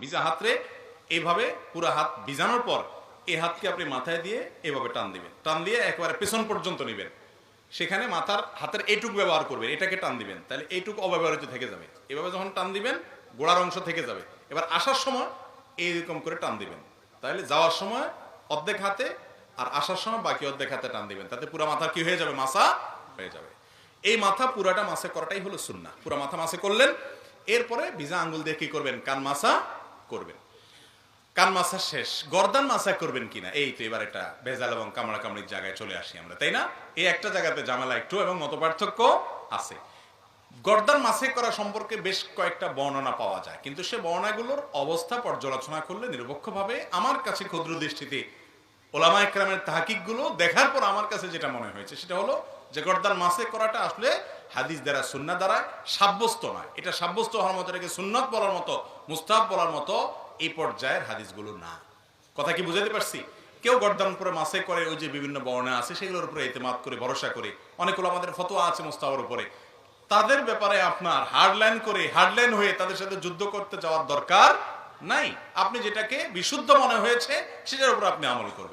ভিজা হাতরে এইভাবে পুরো হাত ভিজানোর পর এই হাতকে আপনি মাথায় দিয়ে এভাবে টান দিবেন। টান দিয়ে একবারে পেছন পর্যন্ত নেবেন। সেখানে মাথার হাতের এইটুক ব্যবহার করবেন, এটাকে টান দিবেন। তাহলে এইটুকু অব্যবহৃত থেকে যাবে। এভাবে যখন টান দিবেন, গোড়ার অংশ থেকে যাবে। এবার আসার সময় এইরকম করে টান দিবেন। তাহলে যাওয়ার সময় অর্ধেক হাতে আর আসার সময় বাকি অর্ধেক হাতে টান দিবেন। তাতে পুরো মাথা কি হয়ে যাবে? মাসা হয়ে যাবে। এই মাথা পুরাটা মাসে করাটাই হলো সুন্না পুরো মাথা মাসে করলেন, এরপরে ভিজা আঙ্গুল দিয়ে কি করবেন? কান মাসা করবেন। কান মাসা শেষ। গর্দান মাসা করবেন কিনা? এই তো এবার একটা ভেজাল এবং কামড়া কামড়ির জায়গায় চলে আসি আমরা, তাই না? এই একটা জায়গাতে ঝামেলা একটু এবং মত পার্থক্য আছে। গর্দান মাসে করা সম্পর্কে বেশ কয়েকটা বর্ণনা পাওয়া যায়, কিন্তু সে বর্ণনাগুলোর অবস্থা পর্যালোচনা করলে নিরপেক্ষভাবে আমার কাছে ক্ষুদ্র দৃষ্টিতে ওলামা একরামের তাহাকিকগুলো দেখার পর আমার কাছে যেটা মনে হয়েছে, সেটা হলো যে গর্দান মাসে করাটা আসলে হাদিস দ্বারা সুন্না দ্বারা সাব্যস্ত নয়। এটা সাব্যস্ত হওয়ার মতো, এটাকে সুন্নত বলার মতো মুস্তাব বলার মতো এই পর্যায়ের হাদিসগুলো না। কথা কি বুঝাতে পারছি? কেউ গর্দান করে মাসে করে, ওই যে বিভিন্ন বর্ণা আছে, সেগুলোর উপরে এতেমাদ করে, ভরসা করে অনেকগুলো আমাদের ফতোয়া আছে মুস্তাবার উপরে। তাদের ব্যাপারে আপনার হার্ডলাইন করে হার্ডলাইন হয়ে তাদের সাথে যুদ্ধ করতে যাওয়ার দরকার নাই। আপনি যেটাকে বিশুদ্ধ মনে হয়েছে, সেটার উপর আপনি আমল করবেন।